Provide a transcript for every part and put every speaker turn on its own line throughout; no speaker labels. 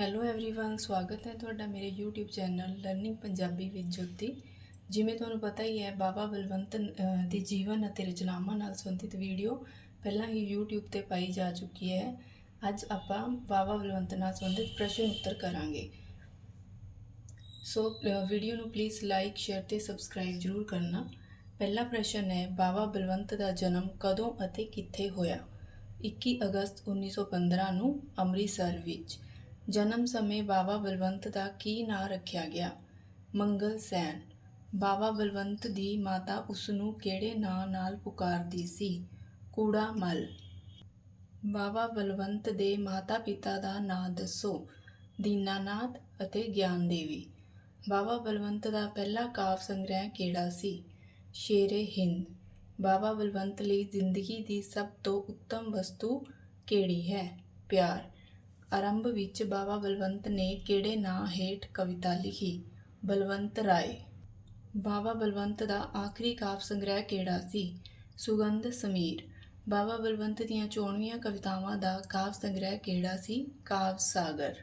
Hello everyone ਸਵਾਗਤ ਹੈ ਤੁਹਾਡਾ ਮੇਰੇ YouTube channel learning Punjabi with Jyoti ਜਿਵੇਂ ਤੁਹਾਨੂੰ ਪਤਾ ਹੀ ਹੈ ਬਾਬਾ ਬਲਵੰਤ ਅ, ਦੇ ਜੀਵਨ ਅਤੇ ਰਚਨਾਵਾਂ ਨਾਲ ਸੰਬੰਧਿਤ ਵੀਡੀਓ ਪਹਿਲਾਂ ਹੀ YouTube ਤੇ ਪਾਈ ਜਾ ਚੁੱਕੀ ਹੈ ਅੱਜ ਆਪਾਂ ਬਾਬਾ ਬਲਵੰਤ ਨਾਲ ਸੰਬੰਧਿਤ ਪ੍ਰਸ਼ਨ ਉੱਤਰ ਕਰਾਂਗੇ ਸੋ ਅ, ਵੀਡੀਓ ਨੂੰ ਪਲੀਜ਼ ਲਾਈਕ ਸ਼ੇਅਰ ਤੇ ਸਬਸਕ੍ਰਾਈਬ ਜ਼ਰੂਰ ਕਰਨਾ ਪਹਿਲਾ ਪ੍ਰਸ਼ਨ ਹੈ ਬਾਬਾ ਬਲਵੰਤ ਦਾ ਜਨਮ ਕਦੋਂ ਅਤੇ ਕਿੱਥੇ ਹੋਇਆ 21 ਅਗਸਤ 1915 ਨੂੰ ਅੰਮ੍ਰਿਤਸਰ ਵਿੱਚ ਜਨਮ ਸਮੇਂ ਬਾਬਾ ਬਲਵੰਤ ਦਾ ਕੀ ਨਾਂ ਰੱਖਿਆ ਗਿਆ? ਮੰਗਲ ਸੈਨ। ਬਾਬਾ ਬਲਵੰਤ ਦੀ ਮਾਤਾ ਉਸ ਨੂੰ ਕਿਹੜੇ ਨਾਂ ਨਾਲ ਪੁਕਾਰਦੀ ਸੀ? ਕੂੜਾ ਮਲ। ਬਾਬਾ ਬਲਵੰਤ ਦੇ ਮਾਤਾ-ਪਿਤਾ ਦਾ ਨਾਂ ਦੱਸੋ। ਦੀਨਾਨਾਥ ਅਤੇ ਗਿਆਨ ਦੇਵੀ। ਬਾਬਾ ਬਲਵੰਤ ਦਾ ਪਹਿਲਾ ਕਾਵ ਸੰਗ੍ਰਹਿ ਕਿਹੜਾ ਸੀ? ਸ਼ੇਰੇ ਹਿੰਦ। ਬਾਬਾ ਬਲਵੰਤ ਲਈ ਜ਼ਿੰਦਗੀ ਦੀ ਸਭ ਤੋਂ ਉੱਤਮ ਵਸਤੂ ਕਿਹੜੀ ਹੈ? ਪਿਆਰ। ਆਰੰਭ ਵਿੱਚ ਬਾਬਾ ਬਲਵੰਤ ਨੇ ਕਿਹੜੇ ਨਾਂ ਹੇਠ ਕਵਿਤਾ ਲਿਖੀ? ਬਲਵੰਤ ਰਾਏ। ਬਾਬਾ ਬਲਵੰਤ ਦਾ ਆਖਰੀ ਕਾਵ ਸੰਗ੍ਰਹਿ ਕਿਹੜਾ ਸੀ? ਸੁਗੰਧ ਸਮੀਰ। ਬਾਬਾ ਬਲਵੰਤ ਦੀਆਂ ਚੋਣਵੀਆਂ ਕਵਿਤਾਵਾਂ ਦਾ ਕਾਵ ਸੰਗ੍ਰਹਿ ਕਿਹੜਾ ਸੀ? ਕਾਵ ਸਾਗਰ।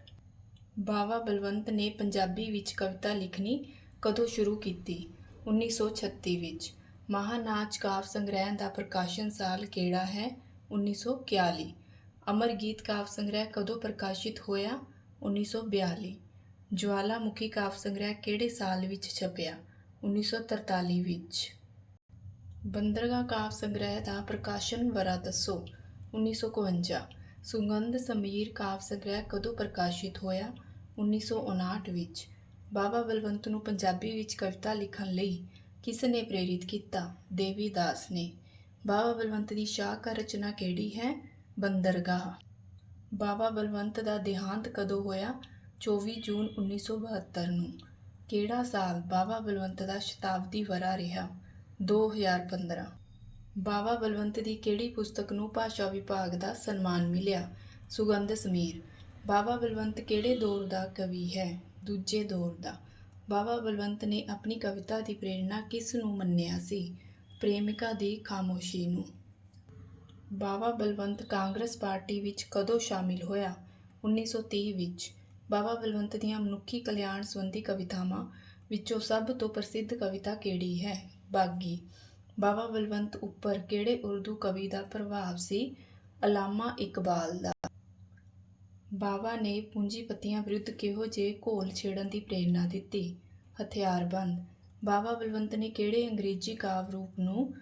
ਬਾਬਾ ਬਲਵੰਤ ਨੇ ਪੰਜਾਬੀ ਵਿੱਚ ਕਵਿਤਾ ਲਿਖਣੀ ਕਦੋਂ ਸ਼ੁਰੂ ਕੀਤੀ? 1936 ਵਿੱਚ। ਮਹਾਨਾਚ ਕਾਵ ਸੰਗ੍ਰਹਿ ਦਾ ਪ੍ਰਕਾਸ਼ਨ ਸਾਲ ਕਿਹੜਾ ਹੈ? 1941 ਅਮਰਗੀਤ ਕਾਵਿ ਸੰਗ੍ਰਹਿ ਕਦੋਂ ਪ੍ਰਕਾਸ਼ਿਤ ਹੋਇਆ? 1942 ਜਵਾਲਾਮੁਖੀ ਕਾਵਿ ਸੰਗ੍ਰਹਿ ਕਿਹੜੇ ਸਾਲ ਵਿੱਚ ਛਪਿਆ? 1943 ਵਿੱਚ। ਬੰਦਰਗਾਹ ਕਾਵਿ ਸੰਗ੍ਰਹਿ ਦਾ ਪ੍ਰਕਾਸ਼ਨ ਵਰਾ ਦੱਸੋ। 1951 ਸੁਗੰਧ ਸਮੀਰ ਕਾਵਿ ਸੰਗ੍ਰਹਿ ਕਦੋਂ ਪ੍ਰਕਾਸ਼ਿਤ ਹੋਇਆ? 1959 ਵਿੱਚ। ਬਾਬਾ ਬਲਵੰਤ ਨੂੰ ਪੰਜਾਬੀ ਵਿੱਚ ਕਵਿਤਾ ਲਿਖਣ ਲਈ ਕਿਸ ਨੇ ਪ੍ਰੇਰਿਤ ਕੀਤਾ? ਦੇਵੀ ਦਾਸ ਨੇ। ਬਾਬਾ ਬਲਵੰਤ ਦੀ ਸ਼ਾਹਕਾਰ ਰਚਨਾ ਕਿਹੜੀ ਹੈ? ਬੰਦਰਗਾਹ। ਬਾਬਾ ਬਲਵੰਤ ਦਾ ਦੇਹਾਂਤ ਕਦੋਂ ਹੋਇਆ? 24 ਜੂਨ 1972 ਨੂੰ। ਕਿਹੜਾ ਸਾਲ ਬਾਬਾ ਬਲਵੰਤ ਦਾ ਸ਼ਤਾਬਦੀ ਵਰਾ ਰਿਹਾ? 2015 ਬਾਬਾ ਬਲਵੰਤ ਦੀ ਕਿਹੜੀ ਪੁਸਤਕ ਨੂੰ ਭਾਸ਼ਾ ਵਿਭਾਗ ਦਾ ਸਨਮਾਨ ਮਿਲਿਆ? ਸੁਗੰਧ ਸਮੀਰ। ਬਾਬਾ ਬਲਵੰਤ ਕਿਹੜੇ ਦੌਰ ਦਾ ਕਵੀ ਹੈ? ਦੂਜੇ ਦੌਰ ਦਾ। ਬਾਬਾ ਬਲਵੰਤ ਨੇ ਆਪਣੀ ਕਵਿਤਾ ਦੀ ਪ੍ਰੇਰਣਾ ਕਿਸ ਨੂੰ ਮੰਨਿਆ ਸੀ? ਪ੍ਰੇਮਿਕਾ ਦੀ ਖਾਮੋਸ਼ੀ ਨੂੰ। ਬਾਬਾ ਬਲਵੰਤ ਕਾਂਗਰਸ ਪਾਰਟੀ ਵਿੱਚ ਕਦੋਂ ਸ਼ਾਮਿਲ ਹੋਇਆ? 1930 ਵਿੱਚ। ਬਾਬਾ ਬਲਵੰਤ ਦੀਆਂ ਮਨੁੱਖੀ ਕਲਿਆਣ ਸੰਬੰਧੀ ਕਵਿਤਾਵਾਂ ਵਿੱਚੋਂ ਸਭ ਤੋਂ ਪ੍ਰਸਿੱਧ ਕਵਿਤਾ ਕਿਹੜੀ ਹੈ? ਬਾਗੀ। ਬਾਬਾ ਬਲਵੰਤ ਉੱਪਰ ਕਿਹੜੇ ਉਰਦੂ ਕਵੀ ਦਾ ਪ੍ਰਭਾਵ ਸੀ? ਅਲਾਮਾ ਇਕਬਾਲ ਦਾ। ਬਾਬਾ ਨੇ ਪੂੰਜੀਪਤੀਆਂ ਵਿਰੁੱਧ ਕਿਹੋ ਜਿਹੇ ਘੋਲ ਛੇੜਨ ਦੀ ਪ੍ਰੇਰਣਾ ਦਿੱਤੀ? ਹਥਿਆਰਬੰਦ। ਬਾਬਾ ਬਲਵੰਤ ਨੇ ਕਿਹੜੇ ਅੰਗਰੇਜ਼ੀ ਕਾਵਿ ਰੂਪ ਨੂੰ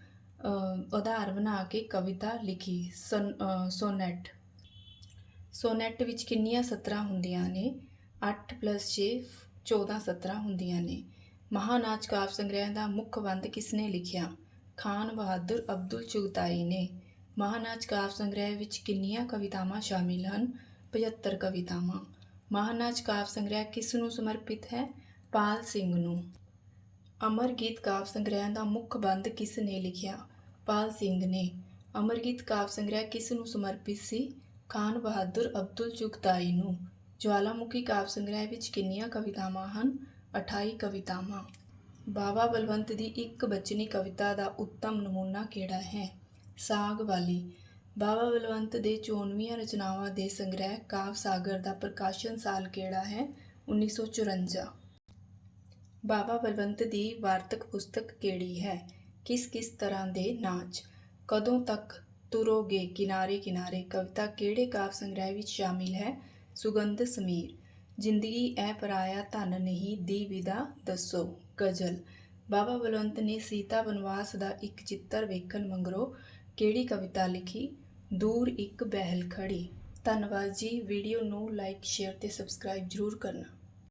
ਆਧਾਰ ਬਣਾ ਕੇ ਕਵਿਤਾ ਲਿਖੀ ਸਨ ਅ, ਸੋਨੈਟ। ਸੋਨੈਟ ਵਿੱਚ ਕਿੰਨੀਆਂ ਸਤਰਾਂ ਹੁੰਦੀਆਂ ਨੇ? 8 6 14 ਸਤਰਾਂ ਹੁੰਦੀਆਂ ਨੇ। ਮਹਾਨਾਚ ਕਾਵ ਸੰਗ੍ਰਹਿ ਦਾ ਮੁੱਖ ਬੰਦ ਕਿਸਨੇ ਲਿਖਿਆ? ਖਾਨ ਬਹਾਦਰ ਅਬਦੁਲ ਚੁਗਤਾਈ ਨੇ। ਮਹਾਨਾਚ ਕਾਵ ਸੰਗ੍ਰਹਿ ਵਿੱਚ ਕਿੰਨੀਆਂ ਕਵਿਤਾਵਾਂ ਸ਼ਾਮਿਲ ਹਨ? 75 ਕਵਿਤਾਵਾਂ। ਮਹਾਨਾਚ ਕਾਵ ਸੰਗ੍ਰਹਿ ਕਿਸ ਨੂੰ ਸਮਰਪਿਤ ਹੈ? ਪਾਲ ਸਿੰਘ ਨੂੰ। ਅਮਰ ਗੀਤ ਕਾਵ ਸੰਗ੍ਰਹਿ ਦਾ ਮੁੱਖ ਬੰਦ ਕਿਸ ਨੇ ਲਿਖਿਆ? ਪਾਲ ਸਿੰਘ ਨੇ ਅਮਰਗੀਤ ਕਾਵਿ ਸੰਗ੍ਰਹਿ ਕਿਸ ਨੂੰ ਸਮਰਪਿਤ ਸੀ? ਖਾਨ ਬਹਾਦਰ ਅਬਦੁਲ ਜੁਗਤਾਈ ਨੂੰ। ਜਵਾਲਾਮੁਖੀ ਕਾਵਿ ਸੰਗ੍ਰਹਿ ਵਿੱਚ ਕਿੰਨੀਆਂ ਕਵਿਤਾਵਾਂ ਹਨ? 28 ਕਵਿਤਾਵਾਂ। ਬਾਬਾ ਬਲਵੰਤ ਦੀ ਇੱਕ ਬਚਨੀ ਕਵਿਤਾ ਦਾ ਉੱਤਮ ਨਮੂਨਾ ਕਿਹੜਾ ਹੈ? ਸਾਗ ਵਾਲੀ। ਬਾਬਾ ਬਲਵੰਤ ਦੇ 94 ਰਚਨਾਵਾਂ ਦੇ ਸੰਗ੍ਰਹਿ ਕਾਵ ਸਾਗਰ ਦਾ ਪ੍ਰਕਾਸ਼ਨ ਸਾਲ ਕਿਹੜਾ ਹੈ? 1954 ਬਾਬਾ ਬਲਵੰਤ ਦੀ ਵਾਰਤਕ ਪੁਸਤਕ ਕਿਹੜੀ ਹੈ? ਕਿਸ ਕਿਸ ਤਰ੍ਹਾਂ ਦੇ ਨਾਚ? ਕਦੋਂ ਤੱਕ ਤੁਰੋਗੇ ਕਿਨਾਰੇ ਕਿਨਾਰੇ? ਕਵਿਤਾ ਕਿਹੜੇ ਕਾਵ ਸੰਗ੍ਰਹਿ ਵਿੱਚ ਸ਼ਾਮਿਲ ਹੈ? ਸੁਗੰਧ ਸਮੀਰ। ਜ਼ਿੰਦਗੀ ਐ ਪਰਾਇਆ ਧਨ ਨਹੀਂ, ਦੀ ਵਿਦਾ ਦੱਸੋ। ਗਜ਼ਲ। ਬਾਬਾ ਬਲਵੰਤ ਨੇ ਸੀਤਾ ਬਨਵਾਸ ਦਾ ਇੱਕ ਚਿੱਤਰ ਵੇਖਣ ਮੰਗਰੋ ਕਿਹੜੀ ਕਵਿਤਾ ਲਿਖੀ? ਦੂਰ ਇੱਕ ਬਹਿਲ ਖੜੀ ਧੰਨਵਾਦ ਜੀ। ਵੀਡੀਓ ਨੂੰ ਲਾਈਕ, ਸ਼ੇਅਰ ਤੇ ਸਬਸਕ੍ਰਾਈਬ ਜ਼ਰੂਰ ਕਰਨਾ।